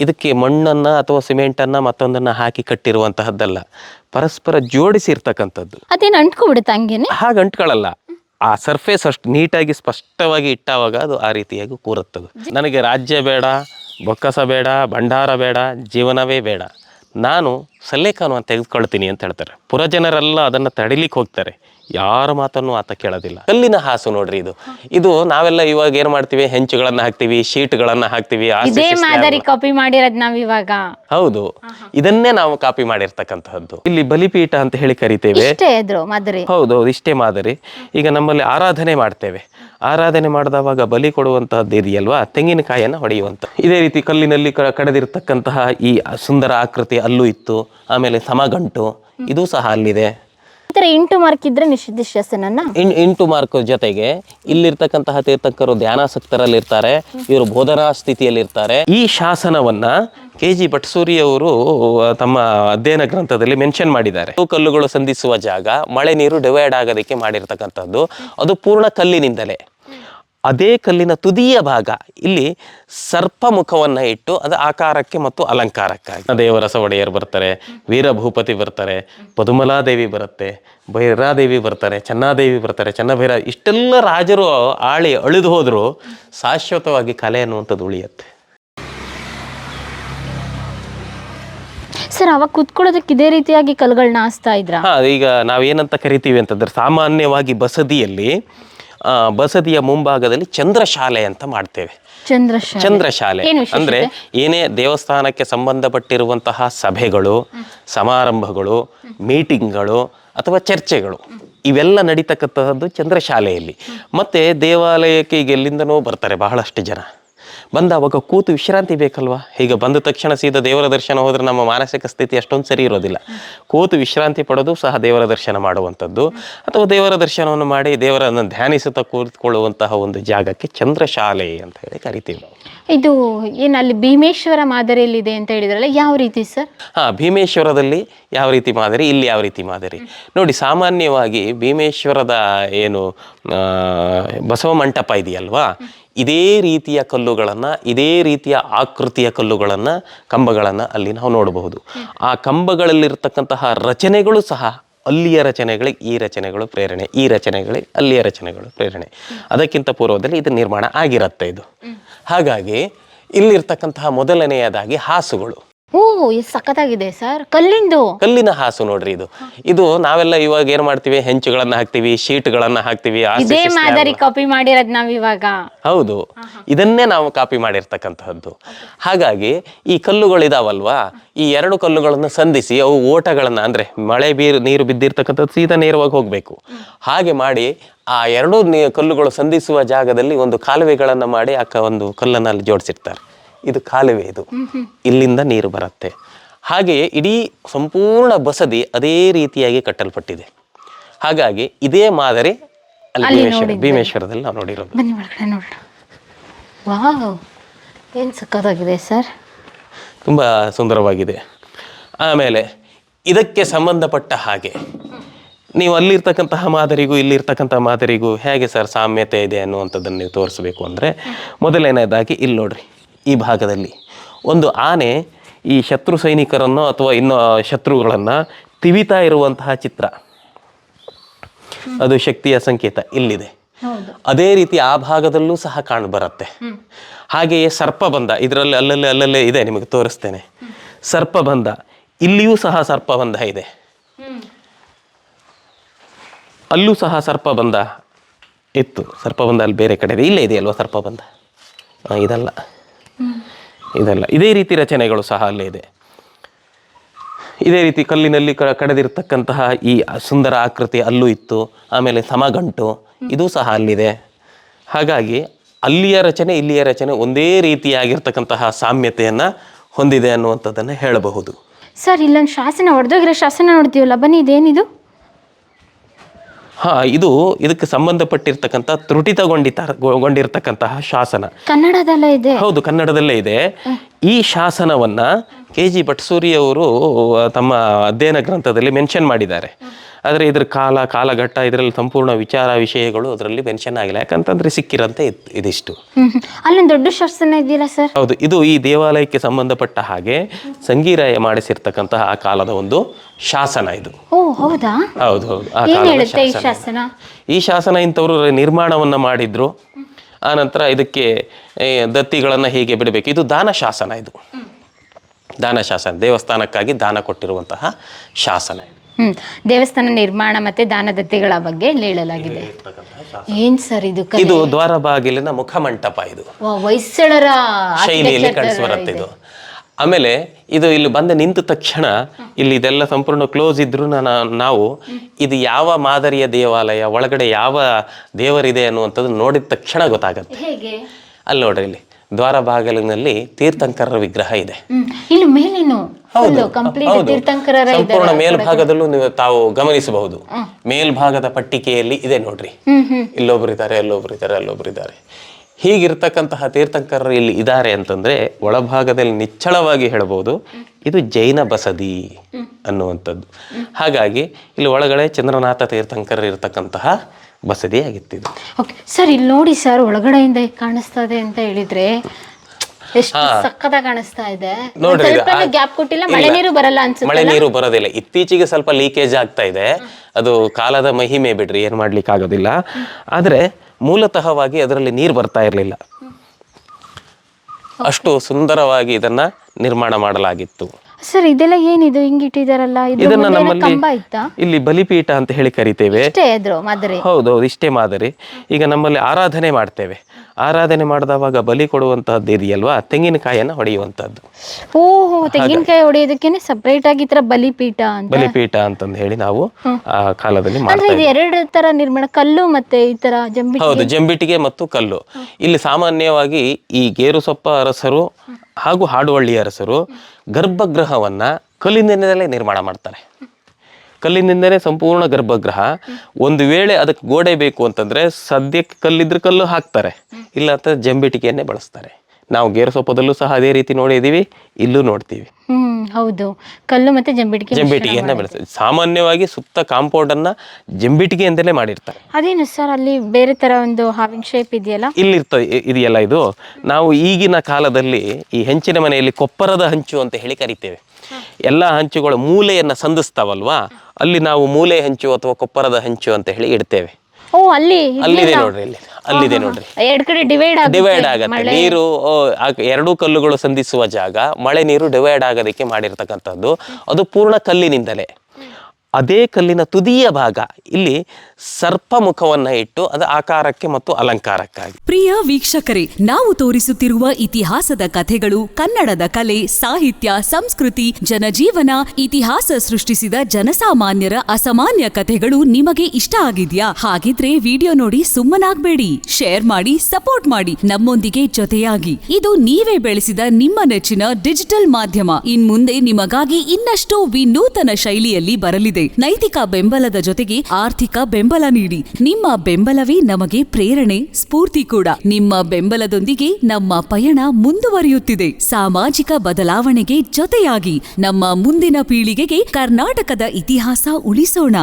ಇದಕ್ಕೆ ಮಣ್ಣನ್ನ ಅಥವಾ ಸಿಮೆಂಟನ್ನ ಮತ್ತೊಂದನ್ನ ಹಾಕಿ ಕಟ್ಟಿರುವಂತಹದ್ದಲ್ಲ. ಪರಸ್ಪರ ಜೋಡಿಸಿರ್ತಕ್ಕಂಥದ್ದು. ಅದೇನು ಅಂಟ್ಕೊಬಿಡುತ್ತೆ ಹಂಗೇನೆ? ಹಾಗೆ ಅಂಟ್ಕೊಳ್ಳಲ್ಲ ಆ ಸರ್ಫೇಸ್ ಅಷ್ಟು ನೀಟಾಗಿ ಸ್ಪಷ್ಟವಾಗಿ ಇಟ್ಟಾವಾಗ ಅದು ಆ ರೀತಿಯಾಗಿ ಕೂರುತ್ತದೆ. ನನಗೆ ರಾಜ್ಯ ಬೇಡ ಬೊಕ್ಕಸ ಬೇಡ ಭಂಡಾರ ಬೇಡ ಜೀವನವೇ ಬೇಡ. ನಾನು ಸಲ್ಲೇಖಾನು ತೆಗೆದುಕೊಳ್ತೀನಿ ಅಂತ ಹೇಳ್ತಾರೆ. ಪುರಜನರೆಲ್ಲ ಅದನ್ನು ತಡಿಲಿಕ್ಕೆ ಹೋಗ್ತಾರೆ. ಯಾರ ಮಾತನ್ನು ಆತ ಕೇಳೋದಿಲ್ಲ. ಕಲ್ಲಿನ ಹಾಸು ನೋಡ್ರಿ ಇದು. ಇದು ನಾವೆಲ್ಲ ಇವಾಗ ಏನ್ ಮಾಡ್ತೀವಿ? ಹೆಂಚುಗಳನ್ನ ಹಾಕ್ತಿವಿ ಶೀಟ್ಗಳನ್ನ ಹಾಕ್ತಿವಿ ಆ ಇದೇ slab ಮಾದರಿ ಕಾಪಿ ಮಾಡಿರೋದ್ ನಾವ್ ಇವಾಗ. ಹೌದು. ಇದನ್ನೇ ನಾವು ಕಾಪಿ ಮಾಡಿರ್ತಕ್ಕಂತಹದ್ದು. ಇಲ್ಲಿ ಬಲಿಪೀಠ ಅಂತ ಹೇಳಿ ಕರಿತೇವೆ. ಹೌದು ಹೌದು ಮಾದರಿ ಇಷ್ಟೇ ಮಾದರಿ. ಈಗ ನಮ್ಮಲ್ಲಿ ಆರಾಧನೆ ಮಾಡ್ತೇವೆ. ಆರಾಧನೆ ಮಾಡಿದವಾಗ ಬಲಿ ಕೊಡುವಂತಹದ್ದು ಇದೆಯಲ್ವಾ? ತೆಂಗಿನಕಾಯಿಯನ್ನು ಹೊಡೆಯುವಂತ. ಇದೇ ರೀತಿ ಕಲ್ಲಿನಲ್ಲಿ ಕ- ಕಡೆದಿರ್ತಕ್ಕಂತಹ ಈ ಸುಂದರ ಆಕೃತಿ ಅಲ್ಲೂ ಇತ್ತು. ಆಮೇಲೆ ಸಮಗಂಟು. ಇದು ಸಹ ಅಲ್ಲಿದೆ. ಈ ಎಂಟು ಇಂಟು ಮಾರ್ಕ್ ಇದ್ರೆ ನಿಷಿದ್ಧ ಶಾಸನನ? ಇಂಟು ಮಾರ್ಕ್ ಜೊತೆಗೆ ಇಲ್ಲಿರ್ತಕ್ಕಂತಹ ತೀರ್ಥಂಕರು ಧ್ಯಾನಾಸಕ್ತರಲ್ಲಿ ಇರ್ತಾರೆ ಇವರು ಬೋಧನಾ ಸ್ಥಿತಿಯಲ್ಲಿ ಇರ್ತಾರೆ ಈ ಶಾಸನವನ್ನ ಕೆ ಜಿ ಭಟ್ಸೂರಿ ಅವರು ತಮ್ಮ ಅಧ್ಯಯನ ಗ್ರಂಥದಲ್ಲಿ ಮೆನ್ಷನ್ ಮಾಡಿದ್ದಾರೆ. ಕಲ್ಲುಗಳು ಸಂಧಿಸುವ ಜಾಗ, ಮಳೆ ನೀರು ಡಿವೈಡ್ ಆಗೋದಕ್ಕೆ ಮಾಡಿರ್ತಕ್ಕಂಥದ್ದು. ಅದು ಪೂರ್ಣ ಕಲ್ಲಿನಿಂದಲೇ. ಅದೇ ಕಲ್ಲಿನ ತುದಿಯ ಭಾಗ ಇಲ್ಲಿ ಸರ್ಪ ಮುಖವನ್ನು ಇಟ್ಟು ಅದು ಆಕಾರಕ್ಕೆ ಮತ್ತು ಅಲಂಕಾರಕ್ಕಾಗಿ. ದೇವರಸ ಒಡೆಯರು ಬರ್ತಾರೆ ವೀರಭೂಪತಿ ಬರ್ತಾರೆ ಪದುಮಲಾದೇವಿ ಬರುತ್ತೆ ಭೈರಾದೇವಿ ಬರ್ತಾರೆ ಚೆನ್ನಾದೇವಿ ಬರ್ತಾರೆ ಚೆನ್ನಭೈರ ಇಷ್ಟೆಲ್ಲ ರಾಜರು ಆಳಿ ಅಳಿದು ಹೋದ್ರು ಶಾಶ್ವತವಾಗಿ ಕಲೆ ಅನ್ನುವಂಥದ್ದು ಉಳಿಯುತ್ತೆ. ಸರ್ ಅವಾಗ ಕುತ್ಕೊಳ್ಳೋದಕ್ಕೆ ಇದೇ ರೀತಿಯಾಗಿ ಕಲ್ಗಳನ್ನ ಹಾಸ್ತಾ ಇದ್ರ? ಹಾ ಈಗ ನಾವೇನಂತ ಕರಿತೀವಿ ಅಂತಂದ್ರೆ ಸಾಮಾನ್ಯವಾಗಿ ಬಸದಿಯಲ್ಲಿ ಬಸದಿಯ ಮುಂಭಾಗದಲ್ಲಿ ಚಂದ್ರಶಾಲೆ ಅಂತ ಮಾಡ್ತೇವೆ. ಚಂದ್ರ ಚಂದ್ರಶಾಲೆ. ಅಂದ್ರೆ ಏನೇ ದೇವಸ್ಥಾನಕ್ಕೆ ಸಂಬಂಧಪಟ್ಟಿರುವಂತಹ ಸಭೆಗಳು ಸಮಾರಂಭಗಳು ಮೀಟಿಂಗ್ಗಳು ಅಥವಾ ಚರ್ಚೆಗಳು ಇವೆಲ್ಲ ನಡೀತಕ್ಕಂತಹದ್ದು ಚಂದ್ರಶಾಲೆಯಲ್ಲಿ. ಮತ್ತೆ ದೇವಾಲಯಕ್ಕೆ ಈಗ ಎಲ್ಲಿಂದನೋ ಬರ್ತಾರೆ ಬಹಳಷ್ಟು ಜನ. ಬಂದ ಅವಾಗ ಕೂತು ವಿಶ್ರಾಂತಿ ಬೇಕಲ್ವಾ? ಈಗ ಬಂದ ತಕ್ಷಣ ಸೀದಾ ದೇವರ ದರ್ಶನ ಹೋದರೆ ನಮ್ಮ ಮಾನಸಿಕ ಸ್ಥಿತಿ ಅಷ್ಟೊಂದು ಸರಿ ಇರೋದಿಲ್ಲ. ಕೂತು ವಿಶ್ರಾಂತಿ ಪಡೋದು ಸಹ ದೇವರ ದರ್ಶನ ಮಾಡುವಂಥದ್ದು. ಅಥವಾ ದೇವರ ದರ್ಶನವನ್ನು ಮಾಡಿ ದೇವರನ್ನು ಧ್ಯಾನಿಸುತ್ತಾ ಕೂತ್ಕೊಳ್ಳುವಂತಹ ಒಂದು ಜಾಗಕ್ಕೆ ಚಂದ್ರಶಾಲೆ ಅಂತ ಹೇಳಿ ಕರಿತೀವಿ ನಾವು. ಇದು ಏನಲ್ಲಿ ಅಲ್ಲಿ ಭೀಮೇಶ್ವರ ಮಾದರಿಯಲ್ಲಿ ಇದೆ ಅಂತ ಹೇಳಿದ್ರಲ್ಲ ಯಾವ ರೀತಿ ಸರ್? ಹಾ ಭೀಮೇಶ್ವರದಲ್ಲಿ ಯಾವ ರೀತಿ ಮಾದರಿ ಇಲ್ಲಿ ಯಾವ ರೀತಿ ಮಾದರಿ. ನೋಡಿ ಸಾಮಾನ್ಯವಾಗಿ ಭೀಮೇಶ್ವರದ ಏನು ಬಸವ ಮಂಟಪ ಇದೆಯಲ್ವಾ? ಇದೇ ರೀತಿಯ ಕಲ್ಲುಗಳನ್ನು, ಇದೇ ರೀತಿಯ ಆಕೃತಿಯ ಕಲ್ಲುಗಳನ್ನು, ಕಂಬಗಳನ್ನು ಅಲ್ಲಿ ನಾವು ನೋಡಬಹುದು. ಆ ಕಂಬಗಳಲ್ಲಿರ್ತಕ್ಕಂತಹ ರಚನೆಗಳು ಸಹ ಅಲ್ಲಿಯ ರಚನೆಗಳಿಗೆ ಈ ರಚನೆಗಳು ಪ್ರೇರಣೆ, ಈ ರಚನೆಗಳಿಗೆ ಅಲ್ಲಿಯ ರಚನೆಗಳು ಪ್ರೇರಣೆ. ಅದಕ್ಕಿಂತ ಪೂರ್ವದಲ್ಲಿ ಇದು ನಿರ್ಮಾಣ ಆಗಿರುತ್ತೆ ಇದು. ಹಾಗಾಗಿ ಇಲ್ಲಿರ್ತಕ್ಕಂತಹ ಮೊದಲನೆಯದಾಗಿ ಹಾಸುಗಳು. ಓ ಸಖತ್ತಾಗಿದೆ ಸರ್. ಕಲ್ಲಿಂದು. ಕಲ್ಲಿನ ಹಾಸು ನೋಡ್ರಿ ಇದು. ಇದು ನಾವೆಲ್ಲ ಇವಾಗ ಏನ್ ಮಾಡ್ತೀವಿ? ಹೆಂಚುಗಳನ್ನ ಹಾಕ್ತಿವಿ ಶೀಟ್ಗಳನ್ನ ಹಾಕ್ತಿವಿ ಆ ಇದೇ ಮಾದರಿ ಕಾಪಿ ಮಾಡಿರೋದ್ ನಾವ್ ಇವಾಗ. ಹೌದು. ಇದನ್ನೇ ನಾವು ಕಾಪಿ ಮಾಡಿರ್ತಕ್ಕಂತಹದ್ದು. ಹಾಗಾಗಿ ಈ ಕಲ್ಲುಗಳಿದಾವಲ್ವಾ? ಈ ಎರಡು ಕಲ್ಲುಗಳನ್ನು ಸಂಧಿಸಿ ಅವು ಓಟಗಳನ್ನ ಅಂದ್ರೆ ಮಳೆ ಬೀರು ನೀರು ಬಿದ್ದಿರ್ತಕ್ಕಂಥದ್ದು ಸೀದಾ ನೇರವಾಗಿ ಹೋಗ್ಬೇಕು. ಹಾಗೆ ಮಾಡಿ ಆ ಎರಡು ನೀ ಕಲ್ಲುಗಳು ಸಂಧಿಸುವ ಜಾಗದಲ್ಲಿ ಒಂದು ಕಾಲುವೆಗಳನ್ನ ಮಾಡಿ ಆ ಕ- ಒಂದು ಕಲ್ಲನ್ನ ಅಲ್ಲಿ ಜೋಡಿಸಿರ್ತಾರೆ. ಇದು ಕಾಲುವೆ ಇದು. ಇಲ್ಲಿಂದ ನೀರು ಬರುತ್ತೆ. ಹಾಗೆಯೇ ಇಡೀ ಸಂಪೂರ್ಣ ಬಸದಿ ಅದೇ ರೀತಿಯಾಗಿ ಕಟ್ಟಲ್ಪಟ್ಟಿದೆ. ಹಾಗಾಗಿ ಇದೇ ಮಾದರಿ ಅಲ್ಲಿ ಭೀಮೇಶ್ವರ ಭೀಮೇಶ್ವರದಲ್ಲಿ ನಾವು ನೋಡಿರೋದು. ಬನ್ನಿ ಒಳಗಡೆ ನೋಡೋಣ. ವಾವ್! ಏನ್ ಸಖತ್ತಾಗಿದೆ ಸರ್? ತುಂಬ ಸುಂದರವಾಗಿದೆ. ಆಮೇಲೆ ಇದಕ್ಕೆ ಸಂಬಂಧಪಟ್ಟ ಹಾಗೆ ನೀವು ಅಲ್ಲಿರ್ತಕ್ಕಂತಹ ಮಾದರಿಗೂ ಇಲ್ಲಿರ್ತಕ್ಕಂಥ ಮಾದರಿಗೂ ಹೇಗೆ ಸರ್ ಸಾಮ್ಯತೆ ಇದೆ ಅನ್ನುವಂಥದ್ದನ್ನು ನೀವು ತೋರಿಸ್ಬೇಕು ಅಂದರೆ ಮೊದಲನೇದಾಗಿ ಇಲ್ಲಿ ನೋಡ್ರಿ. ಈ ಭಾಗದಲ್ಲಿ. ಒಂದು ಆನೆ ಈ ಶತ್ರು ಸೈನಿಕರನ್ನು ಅಥವಾ ಇನ್ನು ಶತ್ರುಗಳನ್ನು ತಿವಿತಾ ಇರುವಂತಹ ಚಿತ್ರ. ಅದು ಶಕ್ತಿಯ ಸಂಕೇತ ಇಲ್ಲಿದೆ. ಅದೇ ರೀತಿ ಆ ಭಾಗದಲ್ಲೂ ಸಹ ಕಾಣ್ ಬರುತ್ತೆ. ಹಾಗೆಯೇ ಸರ್ಪಬಂಧ ಇದರಲ್ಲಿ ಅಲ್ಲಲ್ಲೇ ಅಲ್ಲಲ್ಲೇ ಇದೆ ನಿಮಗೆ ತೋರಿಸ್ತೇನೆ. ಸರ್ಪಬಂಧ ಇಲ್ಲಿಯೂ ಸಹ ಸರ್ಪಬಂಧ ಇದೆ. ಅಲ್ಲೂ ಸಹ ಸರ್ಪಬಂಧ ಇತ್ತು. ಸರ್ಪಬಂಧ ಅಲ್ಲಿ ಬೇರೆ ಕಡೆ ಇದೆ. ಇಲ್ಲೇ ಇದೆಯಲ್ವ ಸರ್ಪಬಂಧ? ಆ, ಇದಲ್ಲ. ಇದಲ್ಲ. ಇದೇ ರೀತಿ ರಚನೆಗಳು ಸಹ ಅಲ್ಲೇ ಇದೆ. ಇದೇ ರೀತಿ ಕಲ್ಲಿನಲ್ಲಿ ಕ ಕಡೆದಿರ್ತಕ್ಕಂತಹ ಈ ಸುಂದರ ಆಕೃತಿ ಅಲ್ಲೂ ಇತ್ತು, ಆಮೇಲೆ ಸಮಗಂಟು, ಇದು ಸಹ ಅಲ್ಲಿದೆ. ಹಾಗಾಗಿ ಅಲ್ಲಿಯ ರಚನೆ, ಇಲ್ಲಿಯ ರಚನೆ ಒಂದೇ ರೀತಿಯಾಗಿರ್ತಕ್ಕಂತಹ ಸಾಮ್ಯತೆಯನ್ನು ಹೊಂದಿದೆ ಅನ್ನುವಂಥದ್ದನ್ನು ಹೇಳಬಹುದು. ಸರ್, ಇಲ್ಲೊಂದು ಶಾಸನ ಹೊಡೆದೋಗಿರೋ ಶಾಸನ ನೋಡ್ತೀವಲ್ಲ, ಬನ್ನಿ, ಇದೇನಿದು? ಹಾ ಇದು ಇದಕ್ಕೆ ಸಂಬಂಧಪಟ್ಟಿರ್ತಕ್ಕಂಥ ತ್ರುಟಿತಗೊಂಡಿತಗೊಂಡಿರ್ತಕ್ಕಂತಹ ಶಾಸನ. ಕನ್ನಡದಲ್ಲೇ ಇದೆ. ಹೌದು ಕನ್ನಡದಲ್ಲೇ ಇದೆ. ಈ ಶಾಸನವನ್ನ ಕೆ ಜಿ ಭಟ್ಸೂರಿ ಅವರು ತಮ್ಮ ಅಧ್ಯಯನ ಗ್ರಂಥದಲ್ಲಿ ಮೆನ್ಷನ್ ಮಾಡಿದ್ದಾರೆ. ಆದರೆ ಇದ್ರ ಕಾಲ ಕಾಲಘಟ್ಟ ಇದರಲ್ಲಿ ಸಂಪೂರ್ಣ ವಿಚಾರ ವಿಷಯಗಳು ಅದರಲ್ಲಿ ಮೆನ್ಷನ್ ಆಗಿಲ್ಲ. ಯಾಕಂತಂದ್ರೆ ಸಿಕ್ಕಿರಂತೆ ಇದಿಷ್ಟು. ಅಲ್ಲೊಂದು ದೊಡ್ಡ ಶಾಸನ ಇದೆಯಲ್ಲ ಸರ್? ಹೌದು. ಇದು ಈ ದೇವಾಲಯಕ್ಕೆ ಸಂಬಂಧಪಟ್ಟ ಹಾಗೆ ಸಂಗೀರಾಯ ಮಾಡಿಸಿರ್ತಕ್ಕಂತಹ ಆ ಕಾಲದ ಒಂದು ಶಾಸನ ಇದು. ಓ ಹೌದಾ? ಹೌದು ಹೌದು. ಆ ಏನ್ ಕಾಲದ ಹೇಳುತ್ತೆ ಈ ಶಾಸನ. ಶಾಸನ? ಈ ಶಾಸನ ಇಂಥವರು ನಿರ್ಮಾಣವನ್ನ ಮಾಡಿದ್ರು. ಆ ನಂತರ ಇದಕ್ಕೆ ಏ, ದತ್ತಿಗಳನ್ನ ಹೇಗೆ ಬಿಡಬೇಕು. ಇದು ದಾನ ಶಾಸನ ಇದು. ದಾನ ಶಾಸನ. ದೇವಸ್ಥಾನಕ್ಕಾಗಿ ದಾನ ಕೊಟ್ಟಿರುವಂತಹ ಶಾಸನ. ಇದು. ಹ್ಮ್. ದೇವಸ್ಥಾನ ನಿರ್ಮಾಣ ಮತ್ತೆ ದಾನದತ್ತಿಗಳ ಬಗ್ಗೆ ಇಲ್ಲಿ ಹೇಳಲಾಗಿದೆ ಏನ್ ಸರ್ ಇದು ಕಲೆ? ಇದು ದ್ವಾರ ಬಾಗಿಲಿನ ಮುಖಮಂಟಪ ಇದು. ವಾ, ಹೊಯ್ಸಳರ ಶೈಲಿಯಲ್ಲಿ architecture ಕಾಣಿಸಿ ತರ ಬರುತ್ತೆ ಇದೆ. ಇದು. ಆಮೇಲೆ ಇದು ಇಲ್ಲಿ ಬಂದು ನಿಂತ ತಕ್ಷಣ ಇಲ್ಲಿ ಇದೆಲ್ಲ ಸಂಪೂರ್ಣ ಕ್ಲೋಸ್ ಇದ್ರು ನಾವು ಇದು ಯಾವ ಮಾದರಿಯ ದೇವಾಲಯ ಒಳಗಡೆ ಯಾವ ದೇವರಿದೆ ಅನ್ನುವಂಥದ್ದು ನೋಡಿದ ತಕ್ಷಣ ಗೊತ್ತಾಗತ್ತೆ. ಹೇಗೆ? ಅಲ್ಲಿ ನೋಡ್ರಿ ಇಲ್ಲಿ. ದ್ವಾರ ಬಾಗಿಲಿನಲ್ಲಿ ತೀರ್ಥಂಕರರ ವಿಗ್ರಹ ಇದೆ. ಸಂಪೂರ್ಣ ಮೇಲ್ಭಾಗದಲ್ಲೂ ನೀವು ತಾವು ಗಮನಿಸಬಹುದು. ಮೇಲ್ಭಾಗದ ಪಟ್ಟಿಕೆಯಲ್ಲಿ ಇದೆ ನೋಡ್ರಿ. ಹ್ಮ್ ಹ್ಮ್. ಇಲ್ಲೊಬ್ರು ಇದ್ದಾರೆ ಅಲ್ಲೊಬ್ರು ಇದ್ದಾರೆ ಅಲ್ಲೊಬ್ರು ಇದ್ದಾರೆ. ಹೀಗಿರ್ತಕ್ಕಂತಹ ತೀರ್ಥಂಕರರು ಇಲ್ಲಿ ಇದ್ದಾರೆ ಅಂತಂದ್ರೆ ಒಳಭಾಗದಲ್ಲಿ ನಿಚ್ಚಳವಾಗಿ ಹೇಳಬಹುದು ಇದು ಜೈನ ಬಸದಿ ಅನ್ನುವಂಥದ್ದು. ಹಾಗಾಗಿ ಇಲ್ಲಿ ಒಳಗಡೆ ಚಂದ್ರನಾಥ ತೀರ್ಥಂಕರರು ಇರತಕ್ಕಂತಹ ಬಸದಿ ಆಗಿತ್ತಿದು. ಓಕೆ ಸರ್ ಇಲ್ಲಿ ನೋಡಿ ಸರ್ ಒಳಗಡೆಯಿಂದ ಇದೆ ಅಂತ ಹೇಳಿದ್ರೆ ಎಷ್ಟು ಸಕ್ಕದ ಕಾಣಿಸ್ತಾ ಇದೆ. ನೋಡ್ರಿ ಗ್ಯಾಪ್ ಕೊಟ್ಟಿಲ್ಲ ಮಳೆ ನೀರು ಬರಲ್ಲ ಅನ್ಸುತ್ತೆ ಮಳೆ ನೀರು ಬರೋದಿಲ್ಲ. ಇತ್ತೀಚೆಗೆ ಸ್ವಲ್ಪ ಲೀಕೇಜ್ ಆಗ್ತಾ ಇದೆ. ಅದು ಕಾಲದ ಮಹಿಮೆ ಬಿಡ್ರಿ ಏನು ಮಾಡ್ಲಿಕ್ಕೆ ಆಗೋದಿಲ್ಲ. ಆದ್ರೆ ಮೂಲತಃವಾಗಿ ಅದರಲ್ಲಿ ನೀರು ಬರ್ತಾ ಇರಲಿಲ್ಲ. ಅಷ್ಟು ಸುಂದರವಾಗಿ ಇದನ್ನ ನಿರ್ಮಾಣ ಮಾಡಲಾಗಿತ್ತು. ಸರ್ ಇದೆಲ್ಲ ಏನಿದು? ಹಿಂಗ್ ಇಟ್ಟಿದಾರಲ್ಲ ಇದು ಇದನ್ನ ನಮ್ಮಲ್ಲಿ ಕಂಬ ಇತ್ತಾ? ಇಲ್ಲಿ ಬಲಿಪೀಠ ಅಂತ ಹೇಳಿ ಕರಿತೇವೆ. ಇಷ್ಟೇ ಇದ್ರು ಮಾದರಿ. ಹೌದೌದು ಇಷ್ಟೇ ಮಾದರಿ. ಈಗ ನಮ್ಮಲ್ಲಿ ಆರಾಧನೆ ಮಾಡ್ತೇವೆ. ಆರಾಧನೆ ಮಾಡಿದವಾಗ ಬಲಿ ಕೊಡುವಂತಹದ್ದು ಇದೆಯಲ್ವಾ? ತೆಂಗಿನಕಾಯನ್ನ ಹೊಡೆಯುವಂತಹದ್ದು. ಓಹೋ ತೆಂಗಿನಕಾಯಿ ಹೊಡೆಯೋದಕ್ಕೇನೆ ಸಪರೇಟ್ ಆಗಿ ಈ ತರ ಬಲಿಪೀಠ ಅಂತ? ಬಲಿಪೀಠ ಅಂತಂದು ಹೇಳಿ ನಾವು ಆ ಕಾಲದಲ್ಲಿ ಅಂದ್ರೆ ಮಾಡ್ತಾ ಇದು ಎರಡು ತರ ನಿರ್ಮಾಣ ಕಲ್ಲು ಮತ್ತೆ ಈ ತರ ಜಂಬಿ ಹೌದು ಜಂಬಿಟಿಗೆ ಮತ್ತು ಕಲ್ಲು. ಇಲ್ಲಿ ಸಾಮಾನ್ಯವಾಗಿ ಈ ಗೇರುಸೊಪ್ಪ ಅರಸರು ಹಾಗೂ ಹಾಡುವಳ್ಳಿ ಅರಸರು ಗರ್ಭಗೃಹವನ್ನ ಕಲ್ಲಿನಿಂದಲೇ ನಿರ್ಮಾಣ ಮಾಡ್ತಾರೆ. ಕಲ್ಲಿನಿಂದಲೇ ಸಂಪೂರ್ಣ ಗರ್ಭಗೃಹ. ಒಂದು ವೇಳೆ ಅದಕ್ಕೆ ಗೋಡೆ ಬೇಕು ಅಂತಂದ್ರೆ ಸದ್ಯಕ್ಕೆ ಕಲ್ಲಿದ್ರೆ ಕಲ್ಲು ಹಾಕ್ತಾರೆ. ಇಲ್ಲ ಅಂತ ಜಂಬಿಟಿಕೆಯನ್ನೇ ಬಳಸ್ತಾರೆ. ನಾವು ಗೇರು ಸೊಪ್ಪದಲ್ಲೂ ಸಹ ಅದೇ ರೀತಿ ನೋಡಿದೀವಿ ಇಲ್ಲೂ ನೋಡ್ತೀವಿ. ಹ್ಮ್ ಹೌದು. ಕಲ್ಲು ಮತ್ತೆ ಜಂಬಿಟಿಗೆ ಜಂಬಿಟಿಗೆಯನ್ನ ಬೆಳೆಸ್ತಾರೆ ಸಾಮಾನ್ಯವಾಗಿ ಸುತ್ತ ಕಾಂಪೌಂಡ್ ಅನ್ನ ಜಂಬಿಟಿಗೆಯಿಂದಲೇ ಮಾಡಿರ್ತಾರೆ. ಅದೇನು ಸರ್ ಅಲ್ಲಿ ಬೇರೆ ತರ ಒಂದು ಹಾವಿಂಗ್ ಶೇಪ್ ಇದೆಯಲ್ಲ? ಇಲ್ಲಿರ್ತದೆ ಇ- ಇದೆಯಲ್ಲ ಇದು? ನಾವು ಈಗಿನ ಕಾಲದಲ್ಲಿ ಈ ಹೆಂಚಿನ ಮನೆಯಲ್ಲಿ ಕೊಪ್ಪರದ ಹಂಚು ಅಂತ ಹೇಳಿ ಕರಿತೇವೆ. ಎಲ್ಲ ಹಂಚುಗಳು ಮೂಲೆಯನ್ನ ಸಂಧಿಸ್ತಾವಲ್ವಾ? ಅಲ್ಲಿ ನಾವು ಮೂಲೆ ಹಂಚು ಅಥವಾ ಕೊಪ್ಪರದ ಹಂಚು ಅಂತ ಹೇಳಿ ಇಡ್ತೇವೆ. ಓ ಅಲ್ಲಿ ಅಲ್ಲಿದೆ ನೋಡ್ರಿ ಇಲ್ಲಿ. ಅಲ್ಲಿದೆ ನೋಡ್ರಿ. ಎರಡ್ ಕಡೆ ಡಿವೈಡ್ ಡಿವೈಡ್ ಆಗತ್ತೆ. ನೀರು ಎರಡು ಕಲ್ಲುಗಳು ಸಂಧಿಸುವ ಜಾಗ ಮಳೆ ನೀರು ಡಿವೈಡ್ ಆಗೋದಕ್ಕೆ ಮಾಡಿರ್ತಕ್ಕಂಥದ್ದು. ಅದು ಪೂರ್ಣ ಕಲ್ಲಿನಿಂದಲೇ. ಅದೇ ಕಲ್ಲಿನ ತುದಿಯ ಭಾಗ. ಇಲ್ಲಿ ಸರ್ಪ ಮುಖವನ್ನ ಇಟ್ಟು ಅದು ಆಕಾರಕ್ಕೆ ಮತ್ತು ಅಲಂಕಾರಕ್ಕಾಗಿ. ಪ್ರಿಯ ವೀಕ್ಷಕರೇ, ನಾವು ತೋರಿಸುತ್ತಿರುವ ಇತಿಹಾಸದ ಕಥೆಗಳು ಕನ್ನಡದ ಕಲೆ, ಸಾಹಿತ್ಯ, ಸಂಸ್ಕೃತಿ, ಜನಜೀವನ, ಇತಿಹಾಸ ಸೃಷ್ಟಿಸಿದ ಜನಸಾಮಾನ್ಯರ ಅಸಾಮಾನ್ಯ ಕಥೆಗಳು ನಿಮಗೆ ಇಷ್ಟ ಆಗಿದ್ಯಾ? ಹಾಗಿದ್ರೆ ವಿಡಿಯೋ ನೋಡಿ ಸುಮ್ಮನಾಗ್ಬೇಡಿ. ಶೇರ್ ಮಾಡಿ, ಸಪೋರ್ಟ್ ಮಾಡಿ. ನಮ್ಮೊಂದಿಗೆ ಜೊತೆಯಾಗಿ. ಇದು ನೀವೇ ಬೆಳೆಸಿದ ನಿಮ್ಮ ನೆಚ್ಚಿನ ಡಿಜಿಟಲ್ ಮಾಧ್ಯಮ. ಇನ್ಮುಂದೆ ನಿಮಗಾಗಿ ಇನ್ನಷ್ಟು ವಿನೂತನ ಶೈಲಿಯಲ್ಲಿ ಬರಲಿದೆ. ನೈತಿಕ ಬೆಂಬಲದ ಜೊತೆಗೆ ಆರ್ಥಿಕ ಬೆಂಬಲ ನೀಡಿ. ನಿಮ್ಮ ಬೆಂಬಲವೇ ನಮಗೆ ಪ್ರೇರಣೆ, ಸ್ಫೂರ್ತಿ ಕೂಡ. ನಿಮ್ಮ ಬೆಂಬಲದೊಂದಿಗೆ ನಮ್ಮ ಪಯಣ ಮುಂದುವರಿಯುತ್ತಿದೆ. ಸಾಮಾಜಿಕ ಬದಲಾವಣೆಗೆ ಜೊತೆಯಾಗಿ ನಮ್ಮ ಮುಂದಿನ ಪೀಳಿಗೆಗೆ ಕರ್ನಾಟಕದ ಇತಿಹಾಸ ಉಳಿಸೋಣ.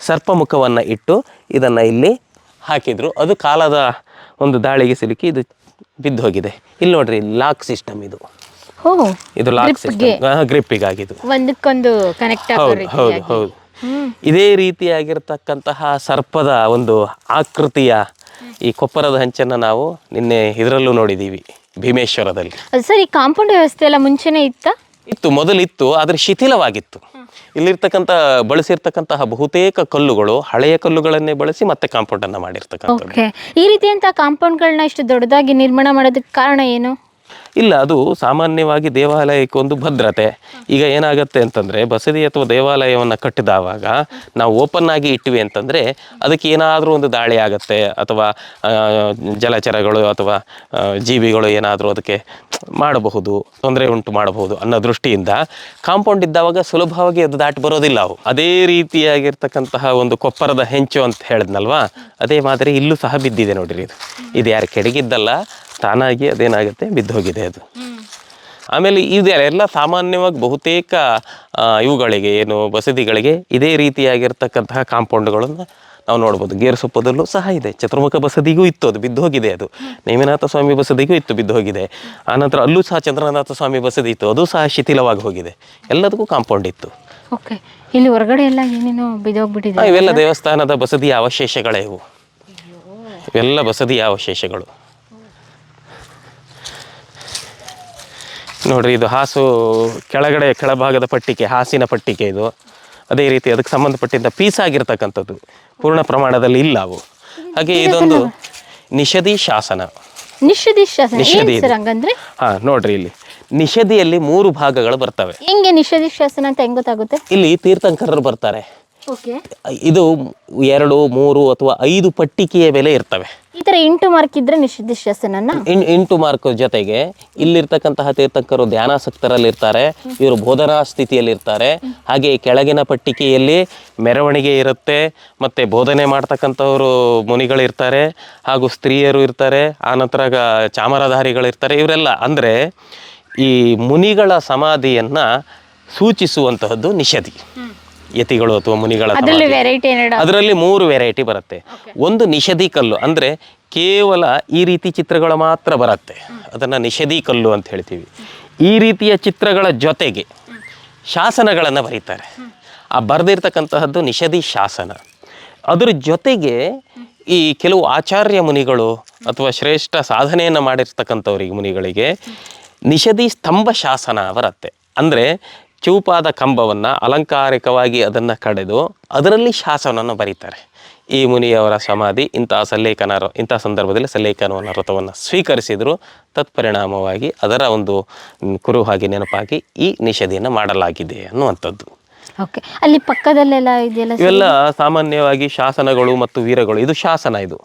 ಸರ್ಪಮುಖವನ್ನ ಇಟ್ಟು ಇದನ್ನ ಇಲ್ಲಿ ಹಾಕಿದ್ರು. ಅದು ಕಾಲದ ಒಂದು ದಾಳಿಗೆ ಸಿಲುಕಿ ಇದು ಬಿದ್ದು ಹೋಗಿದೆ ಇಲ್ಲಿ ನೋಡ್ರಿ, ಲಾಕ್ ಸಿಸ್ಟಮ್ ಇದು. ಇದು ಲಾಕ್ ಗ್ರಿಪ್ಪಿಗಾಗಿದ್ದು ಒಂದಕ್ಕೊಂದು ಕನೆಕ್ಟ್ ಹೌದು ಹೌದು ಹೌದು. ಇದೇ ರೀತಿಯಾಗಿರ್ತಕ್ಕಂತಹ ಸರ್ಪದ ಒಂದು ಆಕೃತಿಯ ಈ ಕೊಪ್ಪರದ ಹಂಚನ್ನ ನಾವು ನಿನ್ನೆ ಇದರಲ್ಲೂ ನೋಡಿದ್ದೀವಿ ಭೀಮೇಶ್ವರದಲ್ಲಿ. ಸರ್ ಈ ಕಾಂಪೌಂಡ್ ವ್ಯವಸ್ಥೆ ಎಲ್ಲ ಮುಂಚೆನೆ ಇತ್ತ? ಇತ್ತು ಮೊದಲಿತ್ತು ಆದರೆ ಶಿಥಿಲವಾಗಿತ್ತು. ಇಲ್ಲಿರ್ತಕ್ಕಂಥ ಬಳಸಿರ್ತಕ್ಕಂತಹ ಬಹುತೇಕ ಕಲ್ಲುಗಳು ಹಳೆಯ ಕಲ್ಲುಗಳನ್ನೇ ಬಳಸಿ ಮತ್ತೆ ಕಾಂಪೌಂಡ್ ಅನ್ನ ಮಾಡಿರ್ತಕ್ಕಂಥ ಈ ರೀತಿಯಂತ ಕಾಂಪೌಂಡ್ಗಳನ್ನ ಇಷ್ಟು ದೊಡ್ಡದಾಗಿ ನಿರ್ಮಾಣ ಮಾಡೋದಕ್ಕೆ ಕಾರಣ ಏನು? ಇಲ್ಲ, ಅದು ಸಾಮಾನ್ಯವಾಗಿ ದೇವಾಲಯಕ್ಕೆ ಒಂದು ಭದ್ರತೆ. ಈಗ ಏನಾಗುತ್ತೆ ಅಂತಂದ್ರೆ, ಬಸದಿ ಅಥವಾ ದೇವಾಲಯವನ್ನು ಕಟ್ಟಿದಾವಾಗ ನಾವು ಓಪನ್ ಆಗಿ ಇಟ್ಟಿವಿ ಅಂತಂದ್ರೆ, ಅದಕ್ಕೆ ಏನಾದರೂ ಒಂದು ದಾಳಿ ಆಗುತ್ತೆ, ಅಥವಾ ಜಲಚರಗಳು ಅಥವಾ ಜೀವಿಗಳು ಏನಾದರೂ ಅದಕ್ಕೆ ಮಾಡಬಹುದು, ತೊಂದರೆ ಉಂಟು ಮಾಡಬಹುದು ಅನ್ನೋ ದೃಷ್ಟಿಯಿಂದ ಕಾಂಪೌಂಡ್ ಇದ್ದಾವಾಗ ಸುಲಭವಾಗಿ ಅದು ದಾಟಿ ಬರೋದಿಲ್ಲ ಅವು. ಅದೇ ರೀತಿಯಾಗಿರ್ತಕ್ಕಂತಹ ಒಂದು ಕೊಪ್ಪರದ ಹೆಂಚು ಅಂತ ಹೇಳಿದ್ನಲ್ವಾ? ಅದೇ ಮಾದರಿ ಇಲ್ಲೂ ಸಹ ಬಿದ್ದಿದೆ ನೋಡಿರಿ ಇದು. ಇದು ಯಾರು ಕೆಡಗಿದ್ದಲ್ಲ ತಾನಾಗಿ ಅದೇನಾಗುತ್ತೆ, ಬಿದ್ದು ಹೋಗಿದೆ. ಅದು ಆಮೇಲೆ ಇದೆಲ್ಲ ಸಾಮಾನ್ಯವಾಗಿ ಬಹುತೇಕ ಆ, ಇವುಗಳಿಗೆ ಏನು ಬಸದಿಗಳಿಗೆ ಇದೇ ರೀತಿಯಾಗಿರ್ತಕ್ಕಂತಹ ಕಾಂಪೌಂಡ್ಗಳನ್ನು ನಾವು ನೋಡ್ಬೋದು. ಗೇರುಸೊಪ್ಪದಲ್ಲೂ ಸಹ ಇದೆ. ಚತುರ್ಮುಖ ಬಸದಿಗೂ ಇತ್ತು ಅದು ಬಿದ್ದು ಹೋಗಿದೆ ಅದು. ನೇಮಿನಾಥ ಸ್ವಾಮಿ ಬಸದಿಗೂ ಇತ್ತು ಬಿದ್ದು ಹೋಗಿದೆ. ಆನಂತರ ಅಲ್ಲೂ ಸಹ ಚಂದ್ರನಾಥ ಸ್ವಾಮಿ ಬಸದಿ ಇತ್ತು ಅದು ಸಹ ಶಿಥಿಲವಾಗಿ ಹೋಗಿದೆ. ಎಲ್ಲದಕ್ಕೂ ಕಾಂಪೌಂಡ್ ಇತ್ತು. ಓಕೆ. ಇಲ್ಲಿ ಹೊರಗಡೆ ಎಲ್ಲ ಏನೇನೋ ಬಿದ್ದೋಗ್ಬಿಟ್ಟಿದೆ ಇವೆಲ್ಲ ದೇವಸ್ಥಾನದ ಬಸದಿಯ ಅವಶೇಷಗಳೇ ಇವು. ಇವೆಲ್ಲ ಬಸದಿಯ ಅವಶೇಷಗಳು. ನೋಡ್ರಿ ಇದು ಹಾಸು ಕೆಳಗಡೆ ಕೆಳಭಾಗದ ಪಟ್ಟಿಕೆ ಹಾಸಿನ ಪಟ್ಟಿಕೆ ಇದು. ಅದೇ ರೀತಿ ಅದಕ್ಕೆ ಸಂಬಂಧಪಟ್ಟಿದ್ದ ಪೀಸ್ ಆಗಿರ್ತಕ್ಕಂಥದ್ದು. ಪೂರ್ಣ ಪ್ರಮಾಣದಲ್ಲಿ ಇಲ್ಲ ಅವು. ಹಾಗೆ ಇದೊಂದು ನಿಷದಿ ಶಾಸನ. ನಿಷಧಿ ಶಾಸನ. ನಿಷೇಧಿ ಇದೆ. ಹಾ ನೋಡ್ರಿ ಇಲ್ಲಿ. ನಿಷದಿಯಲ್ಲಿ ಮೂರು ಭಾಗಗಳು ಬರ್ತವೆ. ಹೆಂಗೆ ನಿಷೇಧಿ ಶಾಸನ ಅಂತ ಹೆಂಗ್ ಗೊತ್ತಾಗುತ್ತೆ? ಇಲ್ಲಿ ತೀರ್ಥಂಕರರು ಬರ್ತಾರೆ. ಇದು ಎರಡು ಮೂರು ಅಥವಾ ಐದು ಪಟ್ಟಿಕೆಯ ಬೆಲೆ ಇರ್ತವೆ. ಈ ತರ ಇಂಟು ಮಾರ್ಕ್ ಇದ್ರೆ ಎಂಟು ಶಾಸನನ? ಮಾರ್ಕ್ ಜೊತೆಗೆ ಇಲ್ಲಿರ್ತಕ್ಕಂತಹ ತೀರ್ಥಂಕರು ಧ್ಯಾನಾಸಕ್ತರಲ್ಲಿರ್ತಾರೆ ಇವರು ಬೋಧನಾ ಸ್ಥಿತಿಯಲ್ಲಿರ್ತಾರೆ. ಹಾಗೆ ಕೆಳಗಿನ ಪಟ್ಟಿಕೆಯಲ್ಲಿ ಮೆರವಣಿಗೆ ಇರುತ್ತೆ ಮತ್ತೆ ಬೋಧನೆ ಮಾಡ್ತಕ್ಕಂಥವರು ಮುನಿಗಳಿರ್ತಾರೆ ಹಾಗೂ ಸ್ತ್ರೀಯರು ಇರ್ತಾರೆ ಆನಂತರ ಚಾಮರಾಧಾರಿಗಳು ಚಾಮರಧಾರಿಗಳಿರ್ತಾರೆ. ಇವರೆಲ್ಲ ಅಂದರೆ ಈ ಮುನಿಗಳ ಸಮಾಧಿಯನ್ನ ಸೂಚಿಸುವಂತಹದ್ದು ನಿಷದಿ ಯತಿಗಳು ಅಥವಾ ಮುನಿಗಳ ಅದ್ರಲ್ಲಿ ವೆರೈಟಿ ಏನಾಡ ಅದರಲ್ಲಿ ಮೂರು ವೆರೈಟಿ ಬರುತ್ತೆ. ಒಂದು ನಿಷಧಿ ಕಲ್ಲು ಅಂದರೆ ಕೇವಲ ಈ ರೀತಿ ಚಿತ್ರಗಳು ಮಾತ್ರ ಬರುತ್ತೆ. ಅದನ್ನು ನಿಷಧಿ ಕಲ್ಲು ಅಂತ ಹೇಳ್ತೀವಿ. ಈ ರೀತಿಯ ಚಿತ್ರಗಳ ಜೊತೆಗೆ ಶಾಸನಗಳನ್ನು ಬರೀತಾರೆ. ಆ ಬರೆದಿರ್ತಕ್ಕಂತಹದ್ದು ನಿಷಧಿ ಶಾಸನ. ಅದರ ಜೊತೆಗೆ ಈ ಕೆಲವು ಆಚಾರ್ಯ ಮುನಿಗಳು ಅಥವಾ ಶ್ರೇಷ್ಠ ಸಾಧನೆಯನ್ನು ಮಾಡಿರ್ತಕ್ಕಂಥವ್ರಿಗೆ ಮುನಿಗಳಿಗೆ ನಿಷಧಿ ಸ್ತಂಭ ಶಾಸನ ಬರುತ್ತೆ. ಅಂದರೆ ಚೂಪಾದ ಕಂಬವನ್ನು ಅಲಂಕಾರಿಕವಾಗಿ ಅದನ್ನು ಕಡೆದು ಅದರಲ್ಲಿ ಶಾಸನವನ್ನು ಬರೀತಾರೆ. ಈ ಮುನಿಯವರ ಸಮಾಧಿ ಇಂಥ ಸಲ್ಲೇಖನ ಇಂತಹ ಸಂದರ್ಭದಲ್ಲಿ ಸಲ್ಲೇಖನವನ್ನು ವ್ರತವನ್ನು ಸ್ವೀಕರಿಸಿದರು. ತತ್ಪರಿಣಾಮವಾಗಿ ಅದರ ಒಂದು ಕುರು ಹಾಗೆ ನೆನಪಾಗಿ ಈ ನಿಷೇಧಿಯನ್ನು ಮಾಡಲಾಗಿದೆ ಅನ್ನುವಂಥದ್ದು. ಓಕೆ. ಅಲ್ಲಿ ಪಕ್ಕದಲ್ಲೆಲ್ಲ ಇದೆಯಲ್ಲ ಇವೆಲ್ಲ ಸಾಮಾನ್ಯವಾಗಿ ಶಾಸನಗಳು ಮತ್ತು ವೀರಗಳು. ಇದು ಶಾಸನ ಇದು.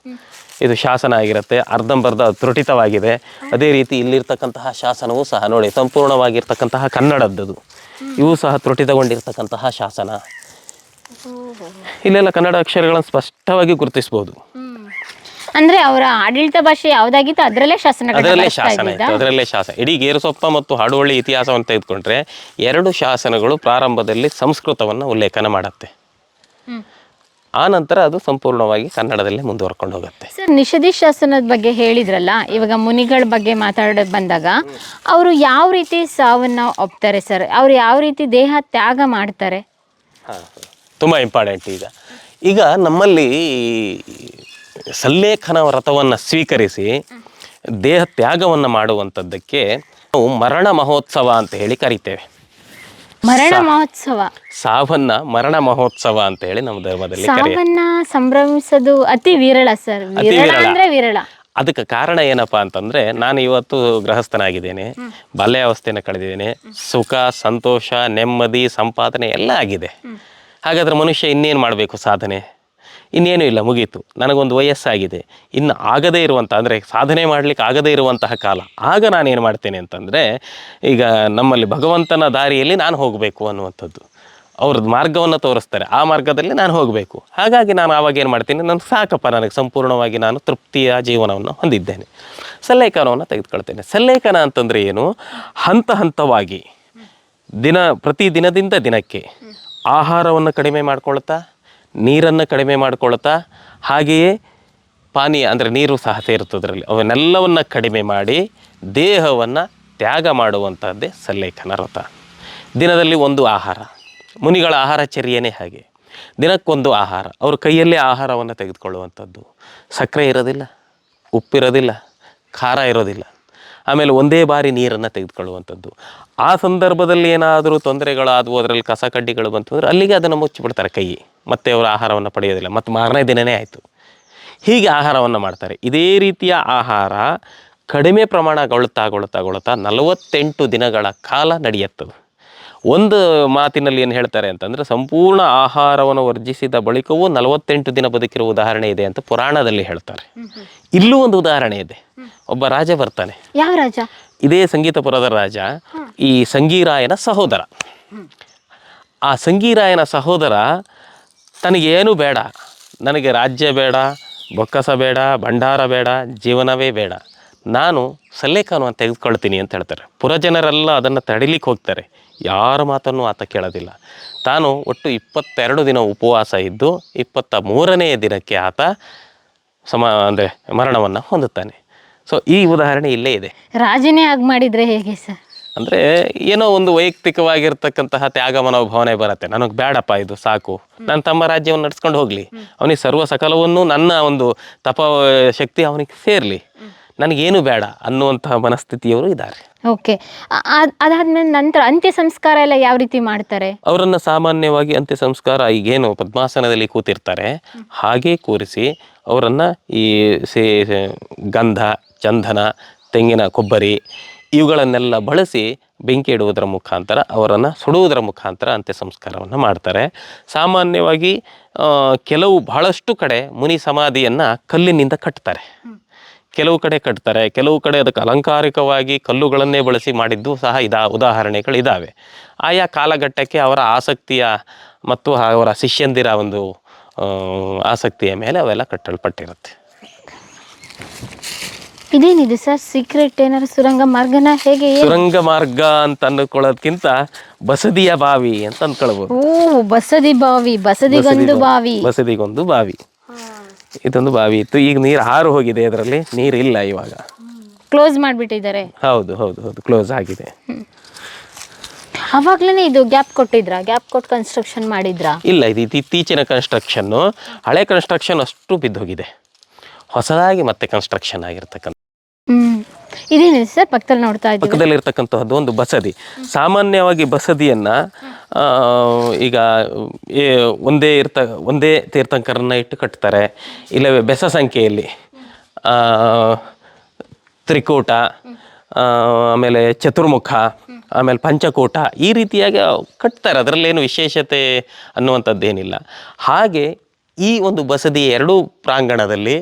ಇದು ಶಾಸನ ಆಗಿರುತ್ತೆ. ಅರ್ಧಂಬರ್ಧ ತ್ರುಟಿತವಾಗಿದೆ. ಅದೇ ರೀತಿ ಇಲ್ಲಿರ್ತಕ್ಕಂತಹ ಶಾಸನವೂ ಸಹ ನೋಡಿ ಸಂಪೂರ್ಣವಾಗಿರ್ತಕ್ಕಂತಹ ಕನ್ನಡದ್ದದು. ಇವು ಸಹ ತ್ರುಟಿತಗೊಂಡಿರ್ತಕ್ಕಂತಹ ಶಾಸನ. ಇಲ್ಲೆಲ್ಲ ಕನ್ನಡ ಅಕ್ಷರಗಳನ್ನು ಸ್ಪಷ್ಟವಾಗಿ ಗುರುತಿಸಬಹುದು ಅಂದ್ರೆ ಅವರ ಆಡಳಿತ ಭಾಷೆ ಯಾವ್ದಾಗಿತ್ತು? ಅದ್ರಲ್ಲೇ ಶಾಸನ ಅದರಲ್ಲೇ ಶಾಸನ ಇತ್ತು. ಅದರಲ್ಲೇ ಶಾಸನ. ಇಡೀ ಗೇರುಸೊಪ್ಪ ಮತ್ತು ಹಾಡುವಳ್ಳಿ ಇತಿಹಾಸವನ್ನು ತೆಗೆದುಕೊಂಡ್ರೆ ಎರಡು ಶಾಸನಗಳು ಪ್ರಾರಂಭದಲ್ಲಿ ಸಂಸ್ಕೃತವನ್ನು ಉಲ್ಲೇಖನ ಮಾಡುತ್ತೆ. ಆ ನಂತರ ಅದು ಸಂಪೂರ್ಣವಾಗಿ ಕನ್ನಡದಲ್ಲೇ ಮುಂದುವರ್ಕೊಂಡು ಹೋಗುತ್ತೆ. ಸರ್ ನಿಷಧಿ ಶಾಸನದ ಬಗ್ಗೆ ಹೇಳಿದ್ರಲ್ಲ ಇವಾಗ ಮುನಿಗಳ ಬಗ್ಗೆ ಮಾತಾಡೋದು ಬಂದಾಗ ಅವರು ಯಾವ ರೀತಿ ಸಾವನ್ನ ಒಪ್ತಾರೆ ಸರ್? ಅವ್ರು ಯಾವ ರೀತಿ ದೇಹ ತ್ಯಾಗ ಮಾಡ್ತಾರೆ? ತುಂಬ ಇಂಪಾರ್ಟೆಂಟ್ ಈಗ. ಈಗ ನಮ್ಮಲ್ಲಿ ಸಲ್ಲೇಖನ ವ್ರತವನ್ನು ಸ್ವೀಕರಿಸಿ ದೇಹ ತ್ಯಾಗವನ್ನು ಮಾಡುವಂಥದ್ದಕ್ಕೆ ನಾವು ಮರಣ ಮಹೋತ್ಸವ ಅಂತ ಹೇಳಿ ಕರಿತೇವೆ. ಮರಣ ಮಹೋತ್ಸವ. ಸಾವನ್ನ ಮರಣ ಮಹೋತ್ಸವ ಅಂತ ಹೇಳಿ ನಮ್ಮ ಧರ್ಮದಲ್ಲಿ ಕರೆಯ ಸಾವನ್ನ ಸಂಭ್ರಮಿಸೋದು ಅತಿ ವಿರಳ ಸರ್. ವಿರಳ ವಿರಳ. ಅಂದ್ರೆ ವಿರಳ. ಅದಕ್ಕೆ ಕಾರಣ ಏನಪ್ಪಾ ಅಂತಂದ್ರೆ ನಾನು ಇವತ್ತು ಗೃಹಸ್ಥನಾಗಿದ್ದೇನೆ. ಬಾಲ್ಯಾವಸ್ಥೆಯನ್ನ ಕಳೆದಿದ್ದೇನೆ. ಸುಖ ಸಂತೋಷ ನೆಮ್ಮದಿ ಸಂಪಾದನೆ ಎಲ್ಲ ಆಗಿದೆ. ಹಾಗಾದ್ರೆ ಮನುಷ್ಯ ಇನ್ನೇನು ಮಾಡಬೇಕು ಸಾಧನೆ? ಇನ್ನೇನು ಇಲ್ಲ, ಮುಗೀತು. ನನಗೊಂದು ವಯಸ್ಸಾಗಿದೆ. ಇನ್ನು ಆಗದೇ ಇರುವಂಥ ಅಂದರೆ ಸಾಧನೆ ಮಾಡಲಿಕ್ಕೆ ಆಗದೇ ಇರುವಂತಹ ಕಾಲ. ಆಗ ನಾನೇನು ಮಾಡ್ತೇನೆ ಅಂತಂದರೆ, ಈಗ ನಮ್ಮಲ್ಲಿ ಭಗವಂತನ ದಾರಿಯಲ್ಲಿ ನಾನು ಹೋಗಬೇಕು ಅನ್ನುವಂಥದ್ದು. ಅವ್ರದ್ದು ಮಾರ್ಗವನ್ನು ತೋರಿಸ್ತಾರೆ. ಆ ಮಾರ್ಗದಲ್ಲಿ ನಾನು ಹೋಗಬೇಕು. ಹಾಗಾಗಿ ನಾನು ಆವಾಗ ಏನು ಮಾಡ್ತೀನಿ ನನಗೆ ಸಾಕಪ್ಪ, ನನಗೆ ಸಂಪೂರ್ಣವಾಗಿ ನಾನು ತೃಪ್ತಿಯ ಜೀವನವನ್ನು ಹೊಂದಿದ್ದೇನೆ. ಸಲ್ಲೇಖನವನ್ನು ತೆಗೆದುಕೊಳ್ತೇನೆ. ಸಲ್ಲೇಖನ ಅಂತಂದರೆ ಏನು? ಹಂತ ಹಂತವಾಗಿ, ದಿನ, ಪ್ರತಿ ದಿನದಿಂದ ದಿನಕ್ಕೆ ಆಹಾರವನ್ನು ಕಡಿಮೆ ಮಾಡ್ಕೊಳ್ತಾ ನೀರನ್ನು ಕಡಿಮೆ ಮಾಡಿಕೊಳ್ತಾ ಹಾಗೆಯೇ ಪಾನೀಯ ಅಂದರೆ ನೀರು ಸಹ ಸೇರುತ್ತದರಲ್ಲಿ ಅವನ್ನೆಲ್ಲವನ್ನು ಕಡಿಮೆ ಮಾಡಿ ದೇಹವನ್ನು ತ್ಯಾಗ ಮಾಡುವಂಥದ್ದೇ ಸಲ್ಲೇಖನ ವ್ರತ ದಿನದಲ್ಲಿ ಒಂದು ಆಹಾರ. ಮುನಿಗಳ ಆಹಾರ ಚರ್ಯನೇ ಹಾಗೆ. ದಿನಕ್ಕೊಂದು ಆಹಾರ. ಅವ್ರ ಕೈಯಲ್ಲೇ ಆಹಾರವನ್ನು ತೆಗೆದುಕೊಳ್ಳುವಂಥದ್ದು ಸಕ್ಕರೆ ಇರೋದಿಲ್ಲ, ಉಪ್ಪಿರೋದಿಲ್ಲ, ಖಾರ ಇರೋದಿಲ್ಲ. ಆಮೇಲೆ ಒಂದೇ ಬಾರಿ ನೀರನ್ನು ತೆಗೆದುಕೊಳ್ಳುವಂಥದ್ದು. ಆ ಸಂದರ್ಭದಲ್ಲಿ ಏನಾದರೂ ತೊಂದರೆಗಳಾದವು, ಅದರಲ್ಲಿ ಕಸ ಕಡ್ಡಿಗಳು ಬಂತು ಅಂದರೆ ಅಲ್ಲಿಗೆ ಅದನ್ನು ಮುಚ್ಚಿಬಿಡ್ತಾರೆ ಕೈ. ಮತ್ತೆ ಅವರು ಆಹಾರವನ್ನು ಪಡೆಯೋದಿಲ್ಲ. ಮತ್ತು ಮಾರನೇ ದಿನವೇ ಆಯಿತು. ಹೀಗೆ ಆಹಾರವನ್ನು ಮಾಡ್ತಾರೆ. ಇದೇ ರೀತಿಯ ಆಹಾರ ಕಡಿಮೆ ಪ್ರಮಾಣಗೊಳ್ಳುತ್ತಾಗೊಳ್ಳುತ್ತಾಗೊಳ್ಳುತ್ತಾ ನಲವತ್ತೆಂಟು ದಿನಗಳ ಕಾಲ ನಡೆಯುತ್ತದೆ. ಒಂದು ಮಾತಿನಲ್ಲಿ ಏನು ಹೇಳ್ತಾರೆ ಅಂತಂದರೆ ಸಂಪೂರ್ಣ ಆಹಾರವನ್ನು ವರ್ಜಿಸಿದ ಬಳಿಕವೂ ನಲವತ್ತೆಂಟು ದಿನ ಬದುಕಿರುವ ಉದಾಹರಣೆ ಇದೆ ಅಂತ ಪುರಾಣದಲ್ಲಿ ಹೇಳ್ತಾರೆ. ಇಲ್ಲೂ ಒಂದು ಉದಾಹರಣೆ ಇದೆ. ಒಬ್ಬ ರಾಜ ಬರ್ತಾನೆ. ಯಾವ ರಾಜ? ಇದೇ ಸಂಗೀತಪುರದ ರಾಜ ಈ ಸಂಗೀರಾಯನ ಸಹೋದರ. ಆ ಸಂಗೀರಾಯನ ಸಹೋದರ ತನಗೇನು ಬೇಡ. ನನಗೆ ರಾಜ್ಯ ಬೇಡ ಬೊಕ್ಕಸ ಬೇಡ ಭಂಡಾರ ಬೇಡ ಜೀವನವೇ ಬೇಡ. ನಾನು ಸಲ್ಲೇಖಾನವನ್ನು ತೆಗೆದುಕೊಳ್ತೀನಿ ಅಂತ ಹೇಳ್ತಾರೆ. ಪುರಜನರೆಲ್ಲ ಅದನ್ನು ತಡಿಲಿಕ್ಕೆ ಹೋಗ್ತಾರೆ. ಯಾರ ಮಾತನ್ನು ಆತ ಕೇಳೋದಿಲ್ಲ. ತಾನು ಒಟ್ಟು ಇಪ್ಪತ್ತೆರಡು ದಿನ ಉಪವಾಸ ಇದ್ದು ಇಪ್ಪತ್ತ ಮೂರನೆಯ ದಿನಕ್ಕೆ ಆತ ಸಮ ಅಂದರೆ ಮರಣವನ್ನು ಹೊಂದುತ್ತಾನೆ. ಸೊ ಈ ಉದಾಹರಣೆ ಇಲ್ಲೇ ಇದೆ. ರಾಜನೇ ಆಗಿ ಮಾಡಿದ್ರೆ ಹೇಗೆ ಸರ್? ಅಂದರೆ ಏನೋ ಒಂದು ವೈಯಕ್ತಿಕವಾಗಿರ್ತಕ್ಕಂತಹ ತ್ಯಾಗ ಮನೋಭಾವನೆ ಬರುತ್ತೆ. ನನಗೆ ಬೇಡಪ್ಪ ಇದು ಸಾಕು. ನಾನು ತಮ್ಮ ರಾಜ್ಯವನ್ನು ನಡ್ಸ್ಕೊಂಡು ಹೋಗಲಿ. ಅವನಿಗೆ ಸರ್ವ ಸಕಲವನ್ನು ನನ್ನ ಒಂದು ತಪ ಶಕ್ತಿ ಅವನಿಗೆ ಸೇರಲಿ. ನನಗೇನು ಬೇಡ ಅನ್ನುವಂತಹ ಮನಸ್ಥಿತಿಯವರು ಇದ್ದಾರೆ. ಓಕೆ. ಅದಾದ್ಮೇಲೆ ನಂತರ ಅಂತ್ಯ ಸಂಸ್ಕಾರ ಎಲ್ಲ ಯಾವ ರೀತಿ ಮಾಡ್ತಾರೆ? ಅವರನ್ನು ಸಾಮಾನ್ಯವಾಗಿ ಅಂತ್ಯ ಸಂಸ್ಕಾರ ಈಗೇನು ಪದ್ಮಾಸನದಲ್ಲಿ ಕೂತಿರ್ತಾರೆ. ಹಾಗೆ ಕೂರಿಸಿ ಅವರನ್ನು ಈ ಸೇ ಗಂಧ ಚಂದನ ತೆಂಗಿನ ಕೊಬ್ಬರಿ ಇವುಗಳನ್ನೆಲ್ಲ ಬಳಸಿ ಬೆಂಕಿ ಇಡುವುದರ ಮುಖಾಂತರ ಅವರನ್ನು ಸುಡುವುದರ ಮುಖಾಂತರ ಅಂತ್ಯ ಸಂಸ್ಕಾರವನ್ನು ಮಾಡ್ತಾರೆ. ಸಾಮಾನ್ಯವಾಗಿ ಕೆಲವು ಬಹಳಷ್ಟು ಕಡೆ ಮುನಿ ಸಮಾಧಿಯನ್ನು ಕಲ್ಲಿನಿಂದ ಕಟ್ತಾರೆ. ಕೆಲವು ಕಡೆ ಕಟ್ತಾರೆ ಕೆಲವು ಕಡೆ ಅದಕ್ಕೆ ಅಲಂಕಾರಿಕವಾಗಿ ಕಲ್ಲುಗಳನ್ನೇ ಬಳಸಿ ಮಾಡಿದ್ದು ಸಹ ಇದಾ ಉದಾಹರಣೆಗಳಿದ್ದಾವೆ ಆಯಾ ಕಾಲಘಟ್ಟಕ್ಕೆ ಅವರ ಆಸಕ್ತಿಯ ಮತ್ತು ಅವರ ಶಿಷ್ಯಂದಿರ ಒಂದು ಆಸಕ್ತಿಯ ಮೇಲೆ ಅವೆಲ್ಲ ಕಟ್ಟಲ್ಪಟ್ಟಿರುತ್ತೆ. ಇದೇನಿದೆ ಸರ್? ಸೀಕ್ರೆಟ್ ಏನಾದ್ರು ಸುರಂಗ ಮಾರ್ಗನ ಹೇಗೆ ಸುರಂಗ ಮಾರ್ಗ ಅಂತ ಅನ್ಕೊಳ್ಳೋದ್ಕಿಂತ ಬಸದಿಯ ಬಾವಿ ಅಂತ ಅನ್ಕೊಳ್ಬಹುದು ಓ ಬಸದಿ ಬಾವಿ ಬಸದಿಗೊಂದು ಬಾವಿ. ಬಸದಿಗೊಂದು ಬಾವಿ. ಇದೊಂದು ಬಾವಿ ಇತ್ತು. ಈಗ ನೀರು ಹಾರು ಹೋಗಿದೆ ಅದರಲ್ಲಿ. ನೀರಿಲ್ಲ ಇವಾಗ. ಕ್ಲೋಸ್ ಮಾಡಿಬಿಟ್ಟಿದ್ದಾರೆ. ಹೌದು ಹೌದು ಹೌದು. ಕ್ಲೋಸ್ ಆಗಿದೆ. ಅವಾಗ್ಲೇ ಇದು ಗ್ಯಾಪ್ ಕೊಟ್ಟಿದ್ರ? ಗ್ಯಾಪ್ ಕೊಟ್ಟು ಕನ್ಸ್ಟ್ರಕ್ಷನ್ ಮಾಡಿದ್ರಾ? ಇಲ್ಲ ಇದು ಇತ್ತೀ- ಇತ್ತೀಚಿನ ಕನ್ಸ್ಟ್ರಕ್ಷನ್ನು ಹಳೆ ಕನ್ಸ್ಟ್ರಕ್ಷನ್ ಅಷ್ಟು ಬಿದ್ದೋಗಿದೆ. ಹೊಸದಾಗಿ ಮತ್ತೆ ಕನ್ಸ್ಟ್ರಕ್ಷನ್ ಆಗಿರ್ತಕ್ಕಂಥ ಇದೇನಿದೆ ಸರ್? ಪಕ್ಕದಲ್ಲಿ ನೋಡ್ತಾ ಇದ್ದೀವಿ. ಪಕ್ಕದಲ್ಲಿರ್ತಕ್ಕಂತಹದ್ದು ಒಂದು ಬಸದಿ. ಸಾಮಾನ್ಯವಾಗಿ ಬಸದಿಯನ್ನ ಈಗ ಒಂದೇ ಇರ್ತ, ಒಂದೇ ತೀರ್ಥಂಕರನ್ನ ಇಟ್ಟು ಕಟ್ತಾರೆ. ಇಲ್ಲವೇ ಬೆಸ ಸಂಖ್ಯೆಯಲ್ಲಿ ತ್ರಿಕೂಟ ಆಮೇಲೆ ಚತುರ್ಮುಖ, ಆಮೇಲೆ ಪಂಚಕೂಟ, ಈ ರೀತಿಯಾಗಿ ಕಟ್ತಾರೆ. ಅದರಲ್ಲೇನು ವಿಶೇಷತೆ ಅನ್ನುವಂಥದ್ದೇನಿಲ್ಲ. ಹಾಗೆ ಈ ಒಂದು ಬಸದಿ ಎರಡೂ ಪ್ರಾಂಗಣದಲ್ಲಿ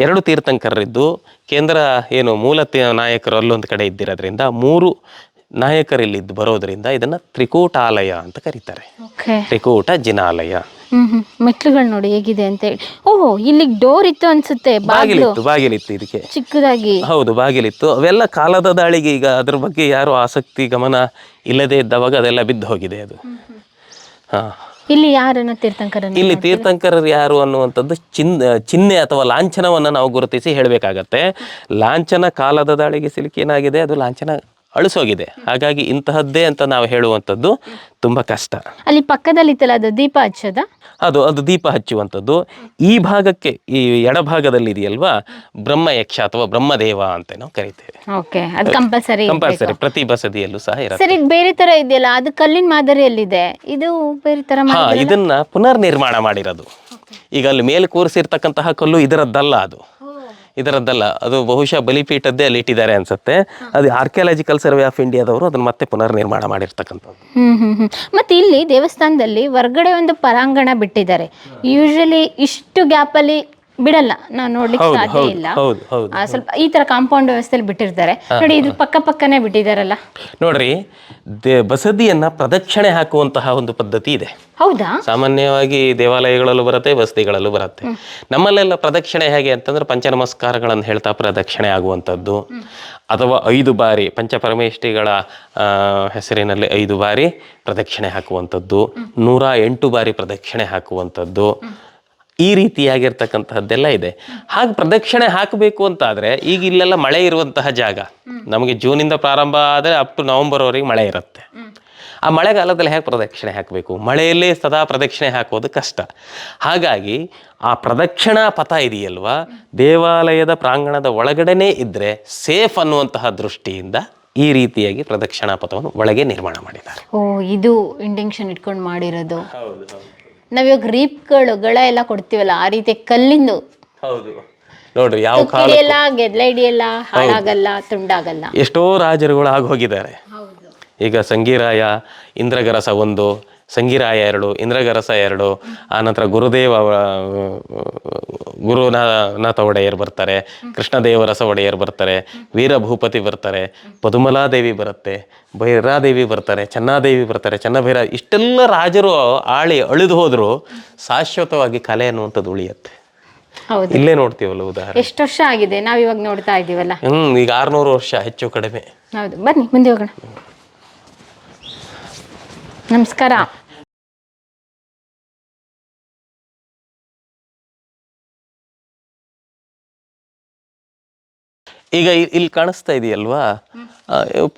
ಎರಡು ತೀರ್ಥಂಕರರಿದ್ದು ಕೇಂದ್ರ ಏನು ಮೂಲ ನಾಯಕರು ಅಲ್ಲೊಂದು ಕಡೆ ಇದ್ದಿರೋದ್ರಿಂದ ಮೂರು ನಾಯಕರಿಲ್ಲಿದ್ದು ಬರೋದ್ರಿಂದ ಇದನ್ನ ತ್ರಿಕೂಟಾಲಯ ಅಂತ ಕರೀತಾರೆ. ತ್ರಿಕೂಟ ಜಿನಾಲಯ. ಮೆಟ್ಲುಗಳು ನೋಡಿ ಹೇಗಿದೆ ಅಂತ ಹೇಳಿ. ಓಹ್ ಇಲ್ಲಿ ಡೋರ್ ಇತ್ತು ಅನ್ಸುತ್ತೆ ಬಾಗಿಲು. ಬಾಗಿಲಿತ್ತು ಬಾಗಿಲಿತ್ತು ಇದಕ್ಕೆ. ಚಿಕ್ಕದಾಗಿ. ಹೌದು ಬಾಗಿಲಿತ್ತು. ಅವೆಲ್ಲ ಕಾಲದ ದಾಳಿಗೆ ಈಗ ಅದ್ರ ಬಗ್ಗೆ ಯಾರು ಆಸಕ್ತಿ ಗಮನ ಇಲ್ಲದೆ ಇದ್ದವಾಗ ಅದೆಲ್ಲ ಬಿದ್ದು ಹೋಗಿದೆ ಅದು. ಹಾ. ಇಲ್ಲಿ ಯಾರನ್ನ ತೀರ್ಥಂಕರ ಇಲ್ಲಿ ತೀರ್ಥಂಕರರು ಯಾರು ಅನ್ನುವಂಥದ್ದು ಚಿನ್ ಚಿಹ್ನೆ ಅಥವಾ ಲಾಂಛನವನ್ನು ನಾವು ಗುರುತಿಸಿ ಹೇಳಬೇಕಾಗತ್ತೆ. ಲಾಂಛನ ಕಾಲದ ದಾಳಿಗೆ ಸಿಲುಕಿ ಏನಾಗಿದೆ? ಅದು ಲಾಂಛನ ಅಳಿಸೋಗಿದೆ. ಹಾಗಾಗಿ ಇಂತಹದ್ದೇ ಅಂತ ನಾವು ಹೇಳುವಂಥದ್ದು ತುಂಬ ಕಷ್ಟ. ಅಲ್ಲಿ ಪಕ್ಕದಲ್ಲಿ ಇತ್ತಲ್ಲ ಅದು ದೀಪ ಹಚ್ಚದ? ಅದು ಅದು ದೀಪ ಹಚ್ಚುವಂಥದ್ದು. ಈ ಭಾಗಕ್ಕೆ ಈ ಎಡಭಾಗದಲ್ಲಿ ಇದೆಯಲ್ವಾ ಬ್ರಹ್ಮ ಯಕ್ಷ ಅಥವಾ ಬ್ರಹ್ಮದೇವ ಅಂತ ನಾವು ಕರಿತೇವೆ. ಓಕೆ ಅದು ಕಂಪಲ್ಸರಿ ಕಂಪಲ್ಸರಿ ಪ್ರತಿ ಬಸದಿಯಲ್ಲೂ ಸಹ ಇರುತ್ತೆ. ಸರ್ ಈಗ ಬೇರೆ ತರ ಇದೆಯಲ್ಲ ಅದು ಕಲ್ಲಿನ ಮಾದರಿಯಲ್ಲಿದೆ. ಇದು ಬೇರೆ ತರ ಹಾ ಇದನ್ನ ಪುನರ್ ನಿರ್ಮಾಣ ಮಾಡಿರೋದು ಈಗ ಅಲ್ಲಿ ಮೇಲೆ ಕೂರಿಸಿರ್ತಕ್ಕಂತಹ ಕಲ್ಲು ಇದರದ್ದಲ್ಲ ಅದು. ಇದರದ್ದಲ್ಲ, ಅದು ಬಹುಶಃ ಬಲಿಪೀಠದ್ದೇ ಅಲ್ಲಿ ಇಟ್ಟಿದ್ದಾರೆ ಅನ್ಸುತ್ತೆ. ಅದು ಆರ್ಕಿಯಾಲಜಿಕಲ್ ಸರ್ವೆ ಆಫ್ ಇಂಡಿಯಾದವರು ಅದನ್ನ ಮತ್ತೆ ಪುನರ್ ನಿರ್ಮಾಣ ಮಾಡಿರ್ತಕ್ಕಂಥದ್ದು. ಹ್ಮ್ ಹ್ಮ್ ಮತ್ತೆ ಇಲ್ಲಿ ದೇವಸ್ಥಾನದಲ್ಲಿ ಹೊರ್ಗಡೆ ಒಂದು ಪರಾಂಗಣ ಬಿಟ್ಟಿದ್ದಾರೆ. ಯೂಶಲಿ ಇಷ್ಟು ಗ್ಯಾಪ್ ಅಲ್ಲಿ ಬಿಡಲ್ಲ. ನಾವು ನೋಡ್ಲಿಕ್ಕೆ ಸಾಧ್ಯ ಇಲ್ಲ. ಹೌದು ಹೌದು. ಆ, ಸ್ವಲ್ಪ ಈ ತರ ಕಾಂಪೌಂಡ್ ವ್ಯವಸ್ಥೆಯಲ್ಲಿ ಬಿಟ್ಟಿರ್ತಾರೆ. ನೋಡಿ ಇದು ಪಕ್ಕ ಪಕ್ಕನೆ ಬಿಟ್ಟಿದಾರಲ್ಲ. ನೋಡ್ರಿ ದೇ ಬಸದಿಯನ್ನ ಪ್ರದಕ್ಷಿಣೆ ಹಾಕುವಂತಹ ಒಂದು ಪದ್ಧತಿ ಇದೆ. ಹೌದಾ? ಸಾಮಾನ್ಯವಾಗಿ ದೇವಾಲಯಗಳಲ್ಲೂ ಬರುತ್ತೆ ಬಸದಿಗಳಲ್ಲೂ ಬರುತ್ತೆ. ನಮ್ಮಲ್ಲೆಲ್ಲ ಪ್ರದಕ್ಷಿಣೆ ಹೇಗೆ ಅಂತಂದ್ರೆ ಪಂಚ ನಮಸ್ಕಾರಗಳನ್ನು ಹೇಳ್ತಾ ಪ್ರದಕ್ಷಿಣೆ ಆಗುವಂಥದ್ದು. ಅಥವಾ ಐದು ಬಾರಿ ಪಂಚಪರಮೇಷ್ಠಿಗಳ ಆ, ಹೆಸರಿನಲ್ಲಿ ಐದು ಬಾರಿ ಪ್ರದಕ್ಷಿಣೆ ಹಾಕುವಂಥದ್ದು. ನೂರ ಎಂಟು ಬಾರಿ ಪ್ರದಕ್ಷಿಣೆ ಹಾಕುವಂಥದ್ದು. ಈ ರೀತಿಯಾಗಿರ್ತಕ್ಕಂತಹದ್ದೆಲ್ಲ ಇದೆ. ಹಾಗೆ ಪ್ರದಕ್ಷಿಣೆ ಹಾಕಬೇಕು ಅಂತ ಆದ್ರೆ ಈಗ ಇಲ್ಲೆಲ್ಲ ಮಳೆ ಇರುವಂತಹ ಜಾಗ. ನಮಗೆ ಜೂನಿಂದ ಪ್ರಾರಂಭ ಆದರೆ ಅಪ್ ಟು ನವೆಂಬರ್ವರೆಗೆ ಮಳೆ ಇರುತ್ತೆ. ಆ ಮಳೆಗಾಲದಲ್ಲಿ ಹೇಗೆ ಪ್ರದಕ್ಷಿಣೆ ಹಾಕಬೇಕು? ಮಳೆಯಲ್ಲೇ ಸದಾ ಪ್ರದಕ್ಷಿಣೆ ಹಾಕೋದು ಕಷ್ಟ. ಹಾಗಾಗಿ ಆ ಪ್ರದಕ್ಷಿಣಾ ಪಥ ಇದೆಯಲ್ವಾ? ದೇವಾಲಯದ ಪ್ರಾಂಗಣದ ಒಳಗಡೆನೇ ಇದ್ದರೆ ಸೇಫ್ ಅನ್ನುವಂತಹ ದೃಷ್ಟಿಯಿಂದ ಈ ರೀತಿಯಾಗಿ ಪ್ರದಕ್ಷಿಣಾ ಪಥವನ್ನು ಒಳಗೆ ನಿರ್ಮಾಣ ಮಾಡಿದ್ದಾರೆ. ಓ ಇದು ಇಂಟೆನ್ಷನ್ ಇಟ್ಕೊಂಡು ಮಾಡಿರೋದು. ನಾವಿವಾಗ ರೀಪ್ಗಳು ಗಳ ಎಲ್ಲ ಕೊಡ್ತೀವಲ್ಲ ಆ ರೀತಿ ಕಲ್ಲಿಂದು. ಹೌದು. ನೋಡ್ರಿ ಯಾವ ಕಾಲ ಹಿಡಿಯಲ್ಲ ಗೆದ್ಲ ಹಿಡಿಯಲ್ಲ ಹಾಳಾಗಲ್ಲ ತುಂಡಾಗಲ್ಲ. ಎಷ್ಟೋ ರಾಜರುಗಳು ಆಗೋಗಿದ್ದಾರೆ. ಹೋಗಿದ್ದಾರೆ ಈಗ ಸಂಗೀರಾಯ ಇಂದ್ರಗರಸ ಒಂದು ಸಂಗೀರಾಯ ಎರಡು ಇಂದ್ರಗರಸ ಎರಡು ಆನಂತರ ಗುರುದೇವ ಗುರುನಾಥ ಒಡೆಯರ್ ಬರ್ತಾರೆ ಕೃಷ್ಣದೇವರಸ ಒಡೆಯರ್ ಬರ್ತಾರೆ ವೀರಭೂಪತಿ ಬರ್ತಾರೆ ಪದುಮಲಾದೇವಿ ಬರುತ್ತೆ ಭೈರಾದೇವಿ ಬರ್ತಾರೆ ಚೆನ್ನಾದೇವಿ ಬರ್ತಾರೆ ಚೆನ್ನಭೈರ ಇಷ್ಟೆಲ್ಲ ರಾಜರು ಆಳಿ ಅಳಿದು ಹೋದರೂ ಶಾಶ್ವತವಾಗಿ ಕಲೆ ಅನ್ನುವಂಥದ್ದು ಉಳಿಯುತ್ತೆ. ಇಲ್ಲೇ ನೋಡ್ತೀವಲ್ಲ ಉದಾಹರಣೆ. ಎಷ್ಟು ವರ್ಷ ಆಗಿದೆ? ನಾವು ಇವಾಗ ನೋಡ್ತಾ ಇದೀವಲ್ಲ ಹ್ಮ್ ಈಗ ಆರ್ನೂರು ವರ್ಷ ಹೆಚ್ಚು ಕಡಿಮೆ. ಹೌದು ಬನ್ನಿ ಮುಂದೆ ಹೋಗೋಣ. ನಮಸ್ಕಾರ. ಈಗ ಇಲ್ಲಿ ಕಾಣಿಸ್ತಾ ಇದೆಯಲ್ವಾ?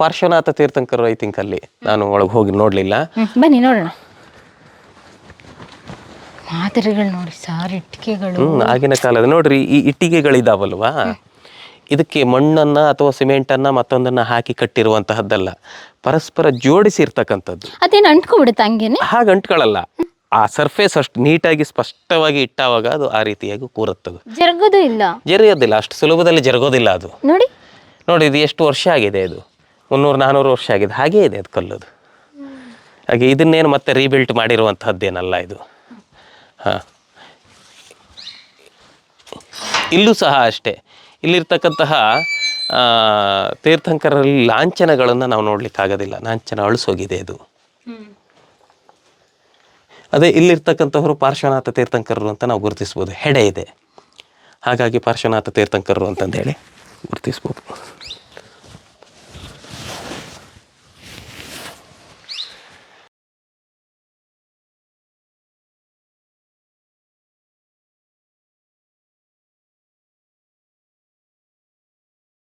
ಪಾರ್ಶ್ವನಾಥ ತೀರ್ಥಂಕರ್ ಐ ತಿಂಕ್ ಅಲ್ಲಿ. ನಾನು ಒಳಗೆ ಹೋಗಿ ನೋಡ್ಲಿಲ್ಲ. ಬನ್ನಿ ನೋಡೋಣ. ಮಾದರಿಗಳು ನೋಡಿ ಸಾರ್ ಇಟ್ಟಿಗೆಗಳು. ಆಗಿನ ಕಾಲದ ನೋಡ್ರಿ ಈ ಇಟ್ಟಿಗೆಗಳಿದಾವಲ್ವಾ? ಇದಕ್ಕೆ ಮಣ್ಣನ್ನು ಅಥವಾ ಸಿಮೆಂಟನ್ನು ಮತ್ತೊಂದನ್ನು ಹಾಕಿ ಕಟ್ಟಿರುವಂತಹದ್ದಲ್ಲ. ಪರಸ್ಪರ ಜೋಡಿಸಿರ್ತಕ್ಕಂಥದ್ದು. ಅದೇನು ಅಂಟ್ಕೊಬಿಡುತ್ತೆ ಹಂಗೇನೆ? ಹಾಗೆ ಅಂಟ್ಕೊಳ್ಳಲ್ಲ ಆ ಸರ್ಫೇಸ್ ಅಷ್ಟು ನೀಟಾಗಿ ಸ್ಪಷ್ಟವಾಗಿ ಇಟ್ಟಾವಾಗ ಅದು ಆ ರೀತಿಯಾಗಿ ಕೂರುತ್ತದೆ. ಜರುಗೋದು ಇಲ್ಲ. ಜರಿಯೋದಿಲ್ಲ ಅಷ್ಟು ಸುಲಭದಲ್ಲಿ ಜರುಗೋದಿಲ್ಲ ಅದು. ನೋಡಿ. ನೋಡಿ ಇದು ಎಷ್ಟು ವರ್ಷ ಆಗಿದೆ ಇದು? ಮುನ್ನೂರು ನಾನ್ನೂರು ವರ್ಷ ಆಗಿದೆ. ಹಾಗೇ ಇದೆ ಅದು ಕಲ್ಲದು. ಹಾಗೆ ಇದನ್ನೇನು ಮತ್ತೆ ರೀಬಿಲ್ಟ್ ಮಾಡಿರುವಂತಹದ್ದೇನಲ್ಲ ಇದು? ಹಾಂ. ಇಲ್ಲೂ ಸಹ ಅಷ್ಟೇ. ಇಲ್ಲಿರ್ತಕ್ಕಂತಹ ತೀರ್ಥಂಕರಲ್ಲಿ ಲಾಂಛನಗಳನ್ನು ನಾವು ನೋಡ್ಲಿಕ್ಕಾಗೋದಿಲ್ಲ. ಲಾಂಛನ ಅಳಿಸೋಗಿದೆ ಅದು. ಅದೇ ಇಲ್ಲಿರ್ತಕ್ಕಂಥವ್ರು ಪಾರ್ಶ್ವನಾಥ ತೀರ್ಥಂಕರರು ಅಂತ ನಾವು ಗುರುತಿಸ್ಬೋದು. ಹೆಡೆ ಇದೆ. ಹಾಗಾಗಿ ಪಾರ್ಶ್ವನಾಥ ತೀರ್ಥಂಕರರು ಅಂತಂದೇಳಿ ಗುರುತಿಸ್ಬೋದು.